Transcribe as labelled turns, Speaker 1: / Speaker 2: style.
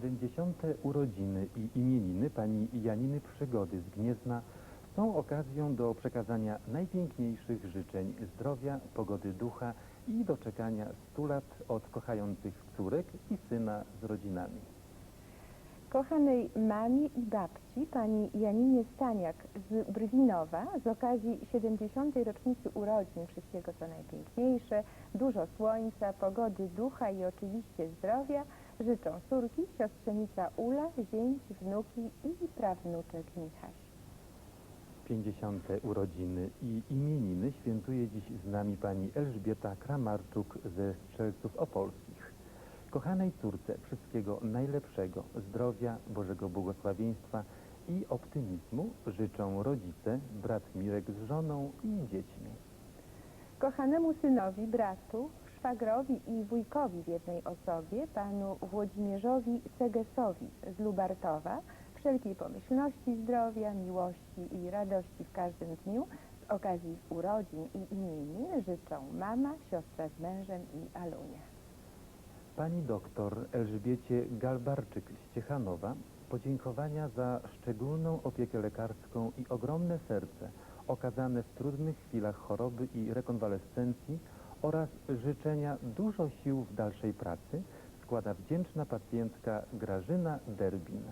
Speaker 1: 70. urodziny i imieniny pani Janiny Przygody z Gniezna są okazją do przekazania najpiękniejszych życzeń zdrowia, pogody ducha i doczekania 100 lat od kochających córek i syna z rodzinami.
Speaker 2: Kochanej mamie i babci, pani Janinie Staniak z Brwinowa z okazji 70. rocznicy urodzin wszystkiego co najpiękniejsze, dużo słońca, pogody ducha i oczywiście zdrowia życzą córki, siostrzenica Ula, zięć, wnuki i prawnuczek Michaś.
Speaker 1: 50. urodziny i imieniny świętuje dziś z nami pani Elżbieta Kramarczuk ze Strzelców Opolskich. Kochanej córce wszystkiego zdrowia, Bożego błogosławieństwa i optymizmu życzą rodzice, brat Mirek z żoną i dziećmi.
Speaker 2: Kochanemu synowi, bratu, szwagrowi i wujkowi w jednej osobie, panu Włodzimierzowi Segesowi z Lubartowa, wszelkiej pomyślności, zdrowia, miłości i radości w każdym dniu z okazji urodzin i imienin życzą mama, siostra z mężem i Alunia.
Speaker 1: Pani doktor Elżbiecie Galbarczyk z Ciechanowa podziękowania za szczególną opiekę lekarską i ogromne serce okazane w trudnych chwilach choroby i rekonwalescencji oraz życzenia dużo sił w dalszej pracy składa wdzięczna pacjentka Grażyna Derbin.